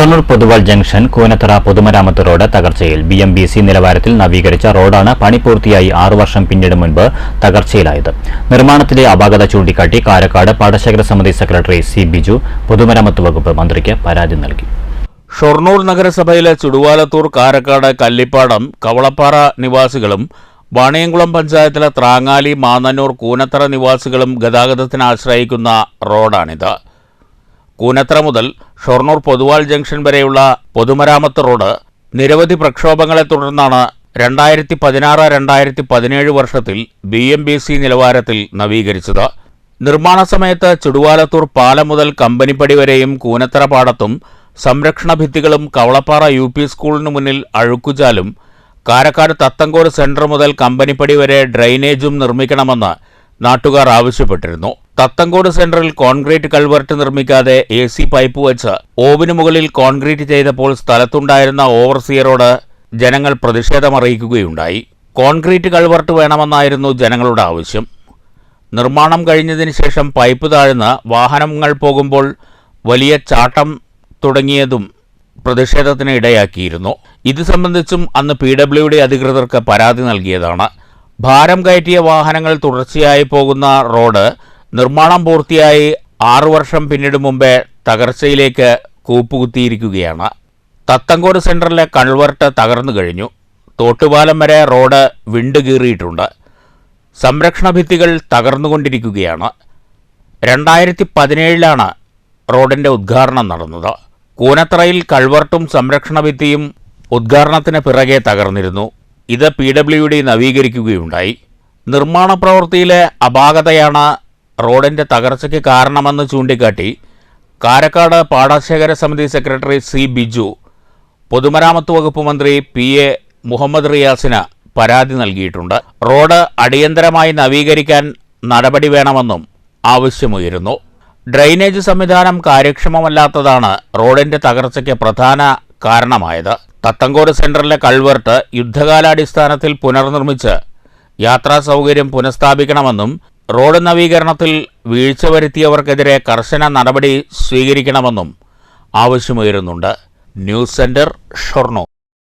Shoranur Poduval junction Koonathara പൊതുമരാമത്ത് road തകർച്ചയിൽ B M B C നിലവാരത്തിൽ നവീകരിച്ച റോഡാണ് പണി പൂർത്തിയായി ആറു വർഷം പിന്നീട് മുൻപ് തകർച്ചയിലായത്. നിർമ്മാണത്തിലെ അപാകത ചൂണ്ടിക്കാട്ടി കാരക്കാട് പാടശേഖര സമിതി സെക്രട്ടറി സി ബിജു പൊതുമരാമത്ത് വകുപ്പ് മന്ത്രിക്ക് പരാതി നൽകി. ഷൊർണൂർ നഗരസഭയിലെ ചുടുവാലത്തൂർ കാരക്കാട് കല്ലിപ്പാടം കവളപ്പാറ നിവാസികളും വാണിയംകുളം പഞ്ചായത്തിലെ ത്രാങ്ങാലി മാന്നന്നൂർ കൂനത്തറ നിവാസികളും ഗതാഗതത്തിന് ആശ്രയിക്കുന്ന റോഡാണിത്. കൂനത്തറ മുതൽ ഷൊർണൂർ പൊതുവാൾ ജംഗ്ഷൻ വരെയുള്ള പൊതുമരാമത്ത് റോഡ് നിരവധി പ്രക്ഷോഭങ്ങളെ തുടർന്നാണ് രണ്ടായിരത്തി പതിനാറ് രണ്ടായിരത്തി പതിനേഴ് വർഷത്തിൽ ബി എം ബി സി നിലവാരത്തിൽ നവീകരിച്ചത്. നിർമ്മാണ സമയത്ത് ചുടുവാലത്തൂർ പാലം മുതൽ കമ്പനിപ്പടി വരെയും കൂനത്തറ പാടത്തും സംരക്ഷണ ഭിത്തികളും കവളപ്പാറ യു പി സ്കൂളിന് മുന്നിൽ അഴുക്കുചാലും കാരക്കാട് തത്തങ്കോട് സെന്റർ മുതൽ കമ്പനിപ്പടി വരെ ഡ്രൈനേജും നിർമ്മിക്കണമെന്ന് നാട്ടുകാർ ആവശ്യപ്പെട്ടിരുന്നു. തത്തങ്കോട് സെന്ററിൽ കോൺക്രീറ്റ് കൾവർട്ട് നിർമ്മിക്കാതെ എ സി പൈപ്പ് വെച്ച് ഓവിന് മുകളിൽ കോൺക്രീറ്റ് ചെയ്തപ്പോൾ സ്ഥലത്തുണ്ടായിരുന്ന ഓവർസിയറോട് ജനങ്ങൾ പ്രതിഷേധമറിയിക്കുകയുണ്ടായി. കോൺക്രീറ്റ് കൾവർട്ട് വേണമെന്നായിരുന്നു ജനങ്ങളുടെ ആവശ്യം. നിർമ്മാണം കഴിഞ്ഞതിന് ശേഷം പൈപ്പ് താഴ്ന്ന് വാഹനങ്ങൾ പോകുമ്പോൾ വലിയ ചാട്ടം തുടങ്ങിയതും പ്രതിഷേധത്തിന് ഇടയാക്കിയിരുന്നു. ഇത് സംബന്ധിച്ചും അന്ന് പി ഡബ്ല്യു ഡി അധികൃതർക്ക് പരാതി നൽകിയതാണ്. ഭാരം കയറ്റിയ വാഹനങ്ങൾ തുടർച്ചയായി പോകുന്ന റോഡ് നിർമ്മാണം പൂർത്തിയായി ആറു വർഷം പിന്നീട് മുമ്പേ തകർച്ചയിലേക്ക് കൂപ്പുകുത്തിയിരിക്കുകയാണ്. തത്തങ്കോട് സെന്ററിലെ കൺവർട്ട് തകർന്നു കഴിഞ്ഞു. തോട്ടുപാലം വരെ റോഡ് വിണ്ടുകീറിയിട്ടുണ്ട്. സംരക്ഷണ ഭിത്തികൾ തകർന്നുകൊണ്ടിരിക്കുകയാണ്. രണ്ടായിരത്തി പതിനേഴിലാണ് റോഡിന്റെ ഉദ്ഘാടനം നടന്നത്. കൂനത്തറയിൽ കൾവർട്ടും സംരക്ഷണ ഭിത്തിയും ഉദ്ഘാടനത്തിന് പിറകെ തകർന്നിരുന്നു. ഇത് പി ഡബ്ല്യു ഡി നവീകരിക്കുകയുണ്ടായി. നിർമ്മാണ പ്രവൃത്തിയിലെ അപാകതയാണ് റോഡിന്റെ തകർച്ചയ്ക്ക് കാരണമെന്ന് ചൂണ്ടിക്കാട്ടി കാരക്കാട് പാടശേഖര സമിതി സെക്രട്ടറി സി ബിജു പൊതുമരാമത്ത് വകുപ്പ് മന്ത്രി പി എ മുഹമ്മദ് റിയാസിന് പരാതി നൽകിയിട്ടുണ്ട്. റോഡ് അടിയന്തരമായി നവീകരിക്കാൻ നടപടി വേണമെന്നും ആവശ്യമുയരുന്നു. ഡ്രെയിനേജ് സംവിധാനം കാര്യക്ഷമമല്ലാത്തതാണ് റോഡിന്റെ തകർച്ചയ്ക്ക് പ്രധാന കാരണമായത്. തത്തങ്കോട് സെന്ററിലെ കൾവർട്ട് യുദ്ധകാലാടിസ്ഥാനത്തിൽ പുനർനിർമ്മിച്ച് യാത്രാ സൗകര്യം പുനഃസ്ഥാപിക്കണമെന്നും റോഡ് നവീകരണത്തിൽ വീഴ്ച വരുത്തിയവർക്കെതിരെ കർശന നടപടി സ്വീകരിക്കണമെന്നും ആവശ്യമുയരുന്നുണ്ട്. News centre Shoranur.